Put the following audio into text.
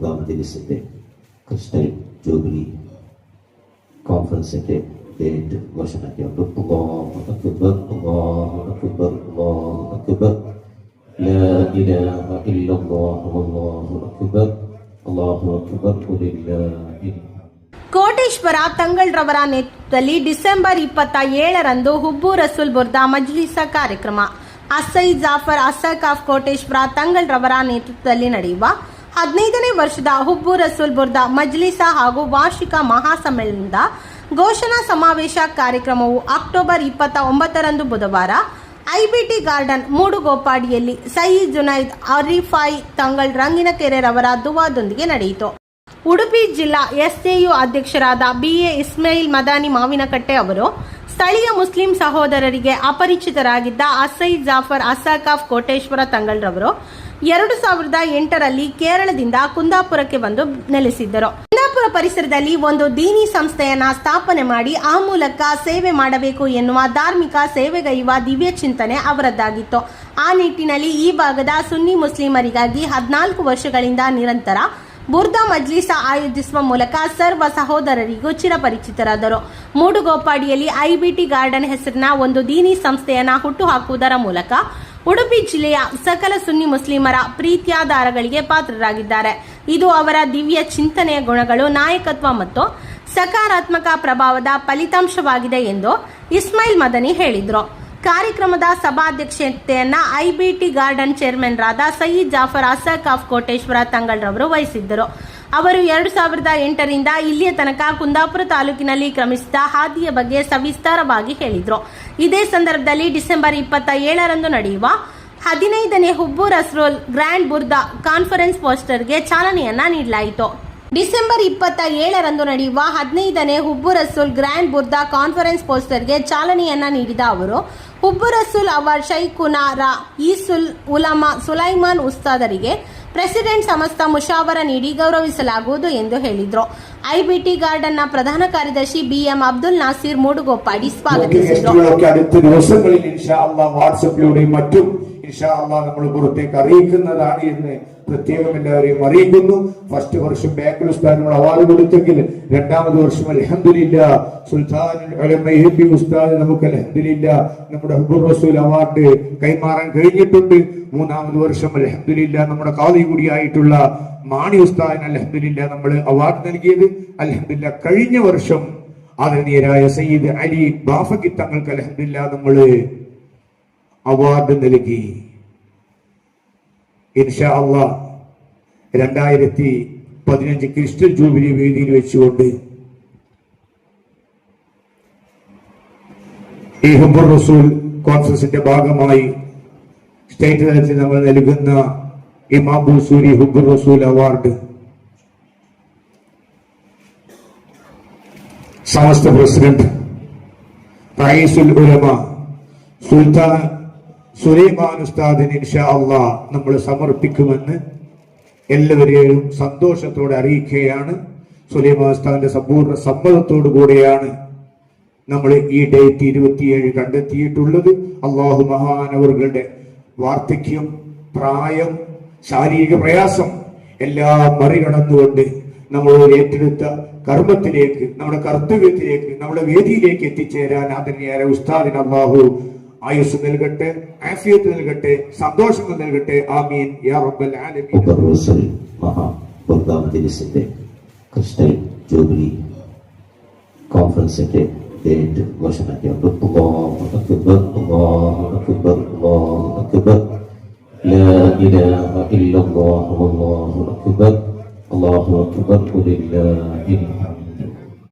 Program ತಿಳಿಸಿದ್ದೆ Christian jubilee conference ಇದೆ date ಘೋಷಣೆಗೆ ಒಬ್ಬಕ್ಕೆ ಬರುವ ಒಬ್ಬಕ್ಕೆ ಬರುವ ಒಬ್ಬಕ್ಕೆ ಕೋಟೇಶ್ವರ ತಂಗಳ್ರವರ ನೇತೃತ್ವದಲ್ಲಿ ಡಿಸೆಂಬರ್ ಇಪ್ಪತ್ತ ಏಳರಂದು ಹುಬ್ಬು ರಸೂಲ್ ಬುರ್ದಾ ಮಜ್ಲಿಸ ಕಾರ್ಯಕ್ರಮ. ಅಸೈ ಜಾಫರ್ ಅಸಕ್ ಆಫ್ ಕೋಟೇಶ್ವರ ತಂಗಳ್ರವರ ನೇತೃತ್ವದಲ್ಲಿ ನಡೆಯುವ ಹದಿನೈದನೇ ವರ್ಷದ ಹುಬ್ಬು ರಸೂಲ್ ಬುರ್ದಾ ಮಜ್ಲಿಸ ಹಾಗೂ ವಾರ್ಷಿಕ ಮಹಾಸಮ್ಮೇಳನದ ಘೋಷಣಾ ಸಮಾವೇಶ ಕಾರ್ಯಕ್ರಮವು ಅಕ್ಟೋಬರ್ ಇಪ್ಪತ್ತ ಒಂಬತ್ತರಂದು ಬುಧವಾರ ಐಬಿಟಿ ಗಾರ್ಡನ್ ಮೂಡುಗೋಪಾಡಿಯಲ್ಲಿ ಸಯೀದ್ ಜುನೈದ್ ಅರಿಫಾಯಿ ತಂಗಳ್ ರಂಗಿನಕೆರೆರವರ ದುವಾದೊಂದಿಗೆ ನಡೆಯಿತು. ಉಡುಪಿ ಜಿಲ್ಲಾ ಎಸ್ಎಯು ಅಧ್ಯಕ್ಷರಾದ ಬಿಎ ಇಸ್ಮಾಯಿಲ್ ಮದಾನಿ ಮಾವಿನಕಟ್ಟೆ ಅವರು, ಸ್ಥಳೀಯ ಮುಸ್ಲಿಂ ಸಹೋದರರಿಗೆ ಅಪರಿಚಿತರಾಗಿದ್ದ ಅಸೈ ಜಾಫರ್ ಅಸಾಕಾಫ್ ಕೋಟೇಶ್ವರ ತಂಗಳ್ರವರು ಎರಡು ಸಾವಿರದ ಎಂಟರಲ್ಲಿ ಕೇರಳದಿಂದ ಕುಂದಾಪುರಕ್ಕೆ ಬಂದು ನೆಲೆಸಿದ್ದರು. ಕುಂದಾಪುರ ಪರಿಸರದಲ್ಲಿ ಒಂದು ದೀನಿ ಸಂಸ್ಥೆಯನ್ನ ಸ್ಥಾಪನೆ ಮಾಡಿ ಆ ಮೂಲಕ ಸೇವೆ ಮಾಡಬೇಕು ಎನ್ನುವ ಧಾರ್ಮಿಕ ಸೇವೆಗೈಯುವ ದಿವ್ಯ ಚಿಂತನೆ ಅವರದ್ದಾಗಿತ್ತು. ಆ ನಿಟ್ಟಿನಲ್ಲಿ ಈ ಭಾಗದ ಸುನ್ನಿ ಮುಸ್ಲಿಮರಿಗಾಗಿ ಹದಿನಾಲ್ಕು ವರ್ಷಗಳಿಂದ ನಿರಂತರ ಬುರ್ದಾ ಮಜ್ಲಿಸ ಆಯೋಜಿಸುವ ಮೂಲಕ ಸರ್ವ ಸಹೋದರರಿಗೂ ಚಿರಪರಿಚಿತರಾದರು. ಮೂಡುಗೋಪಾಡಿಯಲ್ಲಿ ಐಬಿಟಿ ಗಾರ್ಡನ್ ಹೆಸರಿನ ಒಂದು ದೀನಿ ಸಂಸ್ಥೆಯನ್ನ ಹುಟ್ಟುಹಾಕುವುದರ ಮೂಲಕ ಉಡುಪಿ ಜಿಲ್ಲೆಯ ಸಕಲ ಸುನ್ನಿ ಮುಸ್ಲಿಮರ ಪ್ರೀತ್ಯಾಧಾರಗಳಿಗೆ ಪಾತ್ರರಾಗಿದ್ದಾರೆ. ಇದು ಅವರ ದಿವ್ಯ ಚಿಂತನೆಯ ಗುಣಗಳು, ನಾಯಕತ್ವ ಮತ್ತು ಸಕಾರಾತ್ಮಕ ಪ್ರಭಾವದ ಫಲಿತಾಂಶವಾಗಿದೆ ಎಂದು ಇಸ್ಮಾಯಿಲ್ ಮದನಿ ಹೇಳಿದರು. ಕಾರ್ಯಕ್ರಮದ ಸಭಾಧ್ಯಕ್ಷತೆಯನ್ನ ಐಬಿಟಿ ಗಾರ್ಡನ್ ಚೇರ್ಮನ್ ರಾದ ಸಯೀದ್ ಜಾಫರ್ ಆಫ್ ಕೋಟೇಶ್ವರ ತಂಗಳ್ರವರು ವಹಿಸಿದ್ದರು. ಅವರು ಎರಡು ಸಾವಿರದ ಎಂಟರಿಂದ ಇಲ್ಲಿಯ ತನಕ ಕುಂದಾಪುರ ತಾಲೂಕಿನಲ್ಲಿ ಕ್ರಮಿಸಿದ ಹಾದಿಯ ಬಗ್ಗೆ ಸವಿಸ್ತಾರವಾಗಿ ಹೇಳಿದರು. ಇದೇ ಸಂದರ್ಭದಲ್ಲಿ ಡಿಸೆಂಬರ್ ಇಪ್ಪತ್ತ ಏಳರಂದು ನಡೆಯುವ ಹದಿನೈದನೇ ಹುಬ್ಬೂರ್ ಅಸ್ರೋಲ್ ಗ್ರ್ಯಾಂಡ್ ಬುರ್ದಾ ಕಾನ್ಫರೆನ್ಸ್ ಪೋಸ್ಟರ್ಗೆ ಚಾಲನೆಯನ್ನ ನೀಡಲಾಯಿತು. ಡಿಸೆಂಬರ್ ಇಪ್ಪತ್ತ ಏಳರಂದು ನಡೆಯುವ ಹದಿನೈದನೇ ಹುಬ್ಬು ರಸೂಲ್ ಗ್ರ್ಯಾಂಡ್ ಬುರ್ದಾ ಕಾನ್ಫರೆನ್ಸ್ ಪೋಸ್ಟರ್ಗೆ ಚಾಲನೆಯನ್ನ ನೀಡಿದ ಅವರು ಹುಬ್ಬು ರಸೂಲ್ ಅವರ್ ಶೈಖುನಾರ ಈಸುಲ್ ಉಲಮಾ ಸುಲೈಮಾನ್ ಉಸ್ತಾದರಿಗೆ ಪ್ರೆಸಿಡೆಂಟ್ ಸಮಸ್ತ ಮುಷಾವರ ನೀಡಿ ಗೌರವಿಸಲಾಗುವುದು ಎಂದು ಹೇಳಿದರು. ಐಬಿಟಿ ಗಾರ್ಡನ್ನ ಪ್ರಧಾನ ಕಾರ್ಯದರ್ಶಿ ಬಿಎಂ ಅಬ್ದುಲ್ ನಾಸೀರ್ ಮೂಡುಗೊಪ್ಪಾಡಿ ಸ್ವಾಗತಿಸಿದರು. ഇൻഷാ നമ്മൾ പുറത്തേക്ക് അറിയിക്കുന്നതാണ് എന്ന് പ്രത്യേകം എല്ലാവരെയും അറിയിക്കുന്നു. ഫസ്റ്റ് വർഷം ബാങ്കിൽ ഉസ്താദ് അവാർഡ് കൊടുത്തെങ്കിൽ രണ്ടാമത് വർഷം അലഹദില്ല സുൽത്താൻ ഉസ്താദ് നമുക്ക് അലഹദില്ല നമ്മുടെ ഹബുർ റസൂൽ അവാർഡ് കൈമാറാൻ കഴിഞ്ഞിട്ടുണ്ട്. മൂന്നാമത് വർഷം അലഹദില്ല നമ്മുടെ കാതി കൂടിയായിട്ടുള്ള മാണി ഉസ്താദിന് അലഹദില്ല നമ്മൾ അവാർഡ് നൽകിയത്. അലഹദില്ല കഴിഞ്ഞ വർഷം ആദരണീയരായ സയ്യിദ് അലി ബാഫക്കി തങ്ങൾക്ക് അലഹദില്ല നമ്മൾ അവാർഡ് നൽകി. ഇൻഷാ അള്ളാ രണ്ടായിരത്തി പതിനഞ്ച് ക്രിസ്ത്യൻ ജൂബിലി വേദിയിൽ വെച്ചുകൊണ്ട് ഈ ഹുബർ റസൂൽ കോൺഫറൻസിന്റെ ഭാഗമായി സ്റ്റേറ്റ് തലത്തിൽ നമ്മൾ നൽകുന്ന ഇമാം സൂരി ഹുബർ റസൂൽ അവാർഡ് സമസ്ത പ്രസിഡന്റ് റയീസുൽ ഉലമ സുൽത്താൻ സുലൈമാൻ ഉസ്താദിന് ഇൻഷാ അള്ളാ നമ്മൾ സമർപ്പിക്കുമെന്ന് എല്ലാവരെയും സന്തോഷത്തോടെ അറിയിക്കുകയാണ്. സുലൈമാൻ ഉസ്താദിന്റെ സമ്പൂർണ സമ്മതത്തോടു കൂടെയാണ് നമ്മൾ ഈ ഡേറ്റ് ഇരുപത്തിയേഴ് കണ്ടെത്തിയിട്ടുള്ളത്. അള്ളാഹു മഹാനവറുകളുടെ വാർദ്ധക്യം പ്രായം ശാരീരിക പ്രയാസം എല്ലാം മറികടന്നുകൊണ്ട് നമ്മൾ ഏറ്റെടുത്ത കർമ്മത്തിലേക്ക് നമ്മുടെ കർത്തവ്യത്തിലേക്ക് നമ്മുടെ വേദിയിലേക്ക് എത്തിച്ചേരാൻ ആദരണീയായ ഉസ്താദിന് അള്ളാഹു ആയുസ് നൽകട്ടെ ആഫിയത്ത് നൽകട്ടെ സന്തോഷങ്ങൾ നൽകട്ടെ ആമീൻ യാ റബ്ബൽ ആലമീൻ ഹുബർ റസൂൽ മഹാ ബുർദാ മജ്ലിസിന്റെ ക്രിസ്റ്റൽ ജൂബിലി കോൺഫറൻസിന്റെ ഡേറ്റ് ഘോഷണയ്ക്കുണ്ട് അല്ലാഹു അക്ബർ അല്ലാഹു അക്ബർ അല്ലാഹു അക്ബർ لا إله إلا الله والله أكبر الله أكبر ولله الحمد